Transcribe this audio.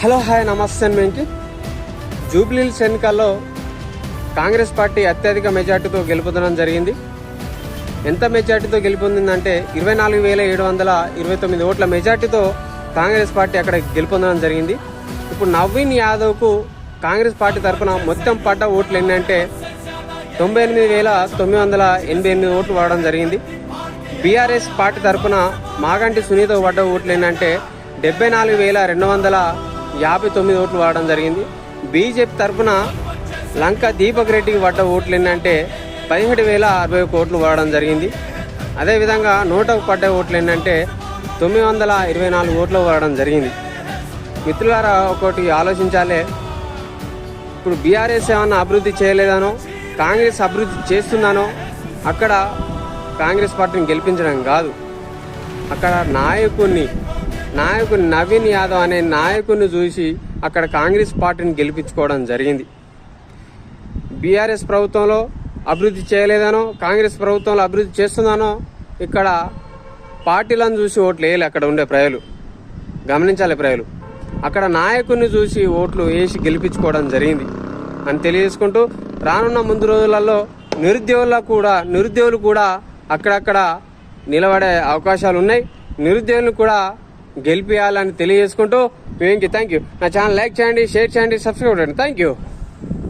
Hello hi నమస్తే అండి వెంకి జూబ్లీహిల్స్ ఎన్నికల్లో కాంగ్రెస్ పార్టీ అత్యధిక మెజార్టీతో గెలుపొందడం జరిగింది. ఎంత మెజార్టీతో గెలుపొందిందంటే ఇరవై నాలుగు వేల ఏడు వందల ఇరవై తొమ్మిది ఓట్ల మెజార్టీతో కాంగ్రెస్ పార్టీ అక్కడ గెలుపొందడం జరిగింది. ఇప్పుడు నవీన్ యాదవ్కు కాంగ్రెస్ పార్టీ తరఫున మొత్తం పడ్డ ఓట్లు ఏంటంటే తొంభై ఎనిమిది వేల తొమ్మిది వందల ఎనభై ఎనిమిది ఓట్లు పడడం జరిగింది. బీఆర్ఎస్ పార్టీ తరఫున మాగంటి సునీత పడ్డ ఓట్లు ఏంటంటే డెబ్బై నాలుగు వేల రెండు వందల యాభై తొమ్మిది ఓట్లు వాడడం జరిగింది. బీజేపీ తరఫున లంక దీపక్ రెడ్డికి పడ్డ ఓట్లు ఏంటంటే పదిహేడు వేల అరవై ఒక ఓట్లు వాడడం జరిగింది. అదేవిధంగా నూటకు పడ్డ ఓట్లు ఏంటంటే తొమ్మిది వందల ఇరవై నాలుగు ఓట్లు వాడడం జరిగింది. మిత్రులారా ఒకటి ఆలోచించాలే. ఇప్పుడు బీఆర్ఎస్ ఏమన్నా అభివృద్ధి చేయలేదనో కాంగ్రెస్ అభివృద్ధి చేస్తుందనో అక్కడ కాంగ్రెస్ పార్టీని గెలిపించడం కాదు. అక్కడ నాయకుడిని నాయకుని నవీన్ యాదవ్ అనే నాయకుడిని చూసి అక్కడ కాంగ్రెస్ పార్టీని గెలిపించుకోవడం జరిగింది. బీఆర్ఎస్ ప్రభుత్వంలో అభివృద్ధి చేయలేదనో కాంగ్రెస్ ప్రభుత్వంలో అభివృద్ధి చేస్తుందనో ఇక్కడ పార్టీలను చూసి ఓట్లు వేయాలి అక్కడ ఉండే ప్రజలు. గమనించాలి ప్రజలు. అక్కడ నాయకుడిని చూసి ఓట్లు వేసి గెలిపించుకోవడం జరిగింది. అని తెలియజేసుకుంటూ రానున్న ముందు రోజులలో నిరుద్యోగుల కూడా నిరుద్యోగులు కూడా అక్కడక్కడ నిలబడే అవకాశాలు ఉన్నాయి. నిరుద్యోగులు కూడా గెలిపించాలని తెలియజేసుకుంటూ మేము థ్యాంక్ యూ నా ఛానల్ లైక్ చేయండి షేర్ చేయండి సబ్స్క్రైబ్ చేయండి థ్యాంక్ యూ